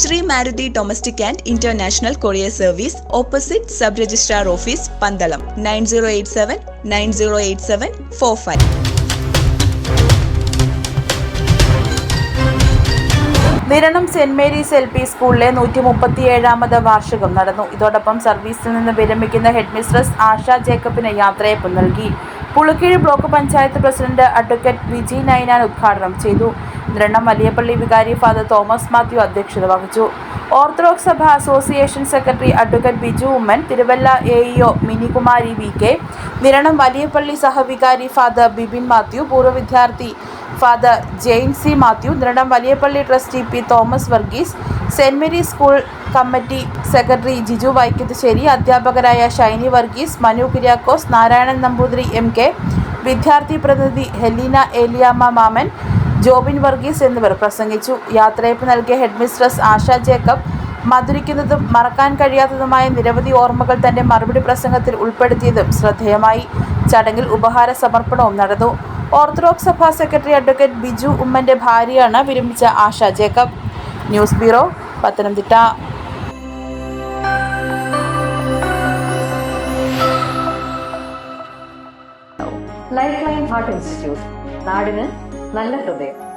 Shri Maruthi domestic and international courier service opposite sub registrar office Pandalam nine zero eight seven nine zero eight seven four five. Niranam saint Mary's L P സ്കൂളിലെ നൂറ്റി മുപ്പത്തിയേഴാമത് വാർഷികം നടന്നു. ഇതോടൊപ്പം സർവീസിൽ നിന്ന് വിരമിക്കുന്ന headmistress ആശ ജേക്കബിന് യാത്രയപ്പ് നൽകി. Pulikeezhu block panchayat president advocate Viji Ninan ഉദ്ഘാടനം ചെയ്തു. നിരണം വലിയപ്പള്ളി വികാരി ഫാദർ തോമസ് മാത്യു അധ്യക്ഷത വഹിച്ചു. ഓർത്തഡോക്സ് സഭ association secretary advocate Biju Oommen Thiruvalla A EO Minikumari V K Niranam Valiyapally സഹവികാരി father Bibin Mathew പൂർവ വിദ്യാർത്ഥി father Jain C Mathew ദൃഢം Valiyapally trustee P Thomas Varghese saint Mary school committee secretary Jiju Vaikathussery അധ്യാപകരായ Shiny Varghese Manu Kuriakose Narayanan Namboothiri M K വിദ്യാർത്ഥി പ്രതിനിധി Helena Eliyamma മാമൻ ജോബിൻ വർഗീസ് എന്നിവർ പ്രസംഗിച്ചു. യാത്രയപ്പ് നൽകിയ ഹെഡ്മിസ്ട്രസ് ആശ ജേക്കബ് മധുരിക്കുന്നതും മറക്കാൻ കഴിയാത്തതുമായ നിരവധി ഓർമ്മകൾ തന്റെ മറുപടി പ്രസംഗത്തിൽ ഉൾപ്പെടുത്തിയതും ശ്രദ്ധേയമായി. ചടങ്ങിൽ ഉപഹാര സമർപ്പണവും നടന്നു. ഓർത്തഡോക്സ് സഭാ സെക്രട്ടറി അഡ്വക്കേറ്റ് ബിജു ഉമ്മന്റെ ഭാര്യയാണ് വിരമിച്ച Asha Jacob. News bureau Pathanamthitta. Life line heart institute നാടിന് നല്ല ഹൃദയം.